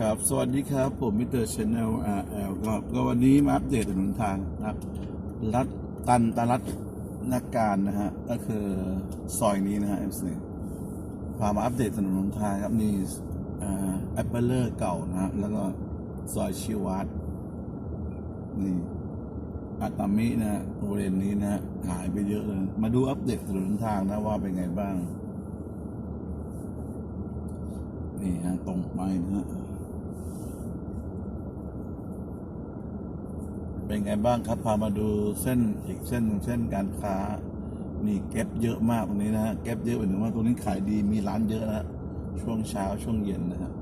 ครับ สวัสดีครับ ผมมิสเตอร์ชแนลอาร์แอลก็วันนี้มาอัปเดตถนนทางนะครับ รัดตันตรัดนาการนะฮะ ก็คือซอยนี้นะฮะเอฟซีพามาอัปเดตถนนหนทางครับนี่แอปเปิลเลอร์เก่านะฮะ แล้วก็ซอยชิวัตนี่อาตามินะฮะบริเวณนี้นะฮะหายไปเยอะเลย มาดูอัปเดตถนนหนทางนะว่าเป็นไงบ้าง นี่ฮะตรงไปนะฮะ เป็นไงบ้างครับ พามาดูเส้นอีกเส้นหนึ่งเส้นการค้า นี่เก็บเยอะมากตรงนี้นะฮะเก็บเยอะหมายถึงว่าตรงนี้ขายดีมีร้านเยอะนะฮะช่วงเช้าช่วงเย็นนะฮะ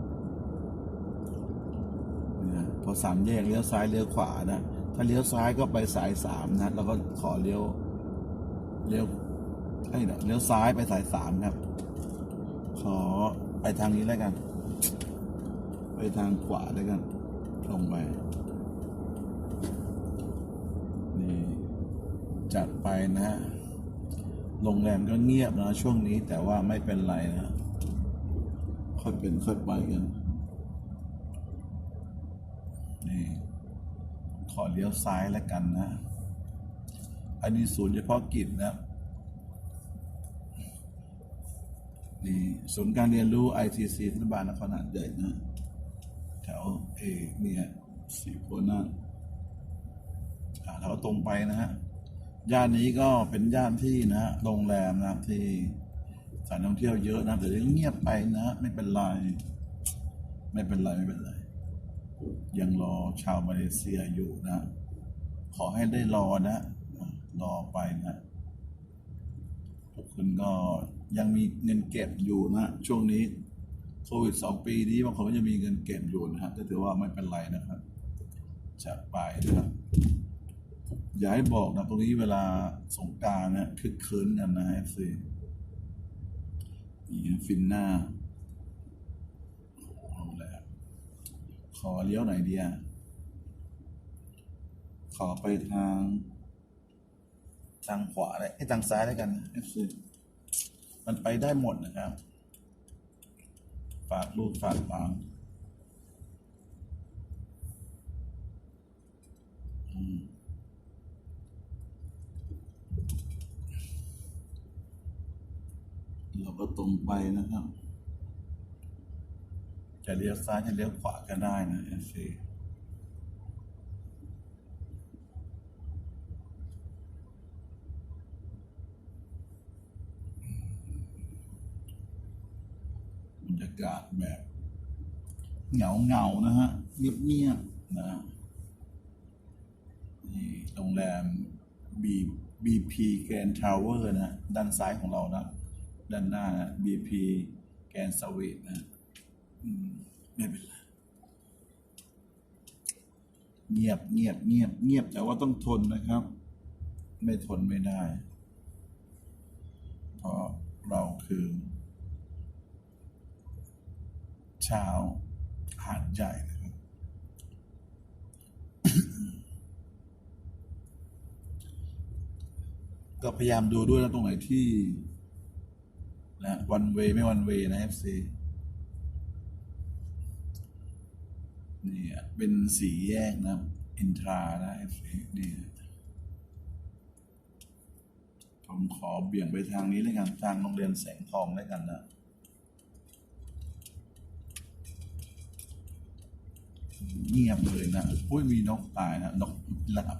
นี่นะพอสามแยกเลี้ยวซ้ายเลี้ยวขวานะ ถ้าเลี้ยวซ้ายก็ไปสายสามนะแล้วก็ขอเลี้ยวเลี้ยวไอ้เดี๋ยเลี้ยวซ้ายไปสายสามครับ ขอไปทางนี้แล้วกัน ไปทางขวาแล้วกันตรงไป นี่ จัดไปนะฮะ โรงแรมก็เงียบนะช่วงนี้แต่ว่าไม่เป็นไรนะ ค่อยเป็นค่อยไปกัน นี่ขอเลี้ยวซ้ายแล้วกันนะ อันนี้ศูนย์เฉพาะกิจนะนี่ศูนย์การเรียนรู้ ITC รัฐบาลนครหาดใหญ่นะ แถวเอเนี่ยสีโพนาถอ่าเราตรงไปนะฮะ ย่านนี้ก็เป็นย่านที่นะฮะโรงแรมนะที่สถานท่องเที่ยวเยอะนะแต่ยังเงียบไปนะฮะไม่เป็นไรไม่เป็นไรไม่เป็นไรยังรอชาวมาเลเซียอยู่นะ ขอให้ได้รอนะ รอไปนะทุกคนก็ยังมีเงินเก็บอยู่นะช่วงนี้โควิดสองปีนี้บางคนก็ยังมีเงินเก็บอยู่นะฮะถือว่าไม่เป็นไรนะครับจะไปนะครับ อย่าให้บอกนะ ตรงนี้เวลาสงการนะคึกคืนกันนะเอฟซีนี่ฟินหน้าเอาแหละขอเลี้ยวไหนเดีอะขอไปทาง ทางขวาเลยไอ้ทางซ้ายแล้วกันเอฟซีมันไปได้หมดนะครับ ฝากลูกฝากหลานอืม เราก็ตรงไปนะครับ จะเลี้ยวซ้ายจะเลี้ยวขวาก็ได้นะเอฟซีบรรยากาศแบบเหงาเงานะฮะเงียบๆนะนี่โรงแรม B BP Grand Tower นะ ด้านซ้ายของเรานะ ด้านหน้า BP Grand Suite นะไม่เป็นไรเงียบเงียบเงียบเงียบแต่ว่าต้องทนนะครับ ไม่ทนไม่ได้ เพราะเราคือ ชาวหาดใหญ่นะครับ ก็พยายามดูด้วยนะตรงไหนที่ นะวันเวไม่วันเวนะ FC นี่อ่เป็นสีแยกนะอินทรานะ FC นี่ผมขอเบี่ยงไปทางนี้เลยกันทางโรงเรียนแสงทองแล้วกันนะเงียบเลยนะอุ้ยมีนกตายนะนกหลับ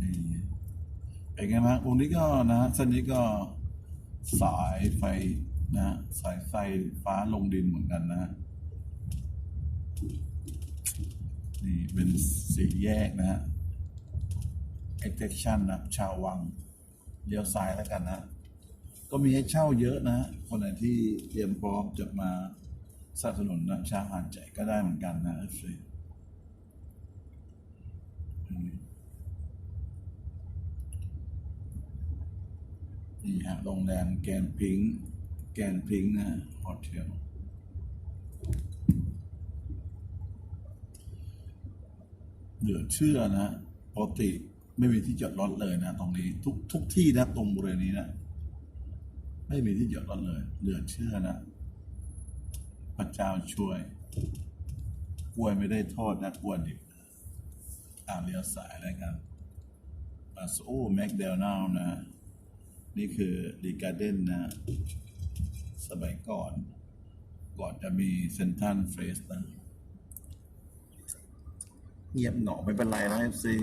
นี่ เป็นไงบ้างตรงนี้ก็นะฮะเส้นนี้ก็สายไฟนะฮะสายไฟฟ้าลงดินเหมือนกันนะฮะนี่เป็นสี่แยกนะฮะ extension นะชาววังเลี้ยวซ้ายแล้วกันนะ ก็มีให้เช่าเยอะนะ คนไหนที่เตรียมพร้อมจะมาสนับสนุนนะชาวหาดใหญ่ก็ได้เหมือนกันนะฟรี นี่ฮะโรงแรมแกนพิงค์แกนพิงค์นะโฮเทลเหลือเชื่อนะปกติไม่มีที่จอดรถเลยนะ ตรงนี้ ทุกทุกที่นะตรงบริเวณนี้นะไม่มีที่จอดรถเลย เหลือเชื่อนะพระเจ้าช่วยกล้วยไม่ได้ทอดนะกล้วยดิบอ่าเลี้ยวสายแล้วกันมาโอ้แมคเดลนาวนะ นี่คือดีการ์เดนนะ สมัยก่อน ก่อนจะมีเซนทันเฟสนะ เงียบหนอไม่เป็นไรนะเอฟซี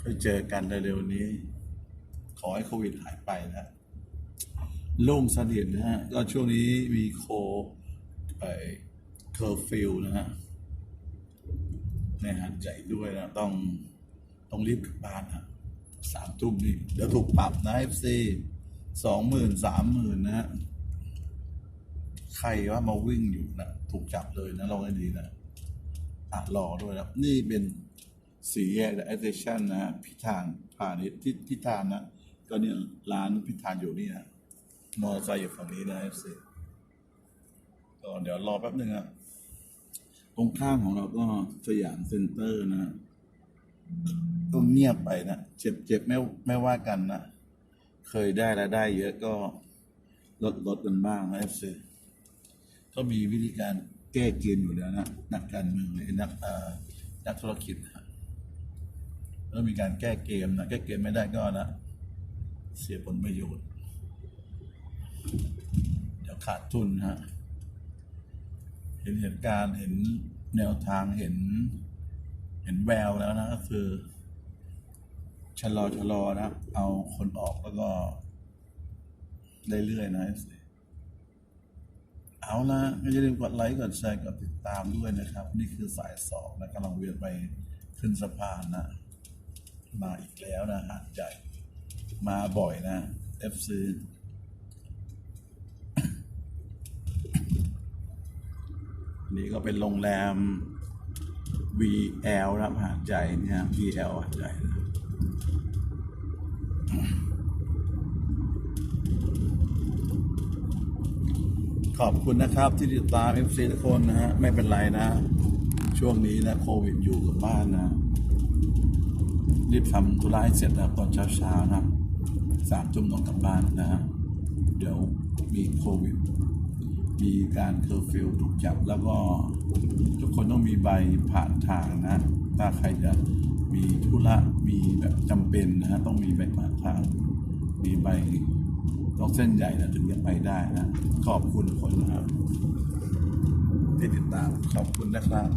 ค่อยเจอกันเร็วๆนี้ ขอให้โควิดหายไปนะโล่งสนิทนะฮะ ก็ช่วงนี้มีโคไปเคอร์ฟิวนะฮะในหัดใหญ่ด้วยนะ ต้องต้องรีบกลับบ้านนะ สามทุ่มนี่เดี๋ยวถูกปรับนะเอฟซีสองหมื่นสามหมื่นนะฮะใครว่ามาวิ่งอยู่นะถูกจับเลยนะลองให้ดีนะอะรอด้วยนะนี่เป็นสี่แยกแอสเซชันนะพิธานพาณิชย์ที่พิธานนะก็เนี่ยร้านพิธานอยู่นี่นะมอเตอร์ไซค์อยู่ฝั่งนี้นะเอฟซีก็เดี๋ยวรอแป๊บหนึ่งครับตรงข้างของเราก็สยามเซ็นเตอร์นะ ต้องเงียบไปนะเจ็บเจ็บไม่ไม่ว่ากันนะเคยได้และได้เยอะก็ลดลดกันบ้างนะเอฟซีก็มีวิธีการแก้เกมอยู่แล้วนะนักการเมืองหรือนักอ่อนักธุรกิจนะแล้วมีการแก้เกมนะแก้เกมไม่ได้ก็นะ เสียผลประโยชน์เดี๋ยวขาดทุนฮะเห็นเหตุการณ์เห็นแนวทางเห็น เห็นแววแล้วนะก็คือ ชะลอชะลอนะเอาคนออกแล้วก็เรื่อยๆนะเอาละก็อย่าลืมกดไลค์กดแชร์กดติดตามด้วยนะครับ นี่คือสายสองนะกำลังเวียนไปขึ้นสะพานนะ มาอีกแล้วนะหาดใหญ่มาบ่อยนะ FC นี่ก็เป็นโรงแรม VL นะครับหาดใหญ่เนี่ย VL หาดใหญ่นะ ขอบคุณนะครับที่ติดตาม FC ทุกคนนะฮะ ไม่เป็นไรนะ ช่วงนี้นะโควิดอยู่กับบ้านนะ รีบทำธุระให้เสร็จนะตอนเช้าๆนะสามทุ่มต้องกลับบ้านนะฮะ เดี๋ยวมีโควิด มีการเคอร์ฟิวถูกจับแล้วก็ ทุกคนต้องมีใบผ่านทางนะ ถ้าใครจะ มีธุระมีแบบจำเป็นนะฮะต้องมีใบมานทางมีใบต้องเส้นใหญ่นะถึงจะไปได้นะ ขอบคุณคนนะครับที่ติดตามขอบคุณนะครับ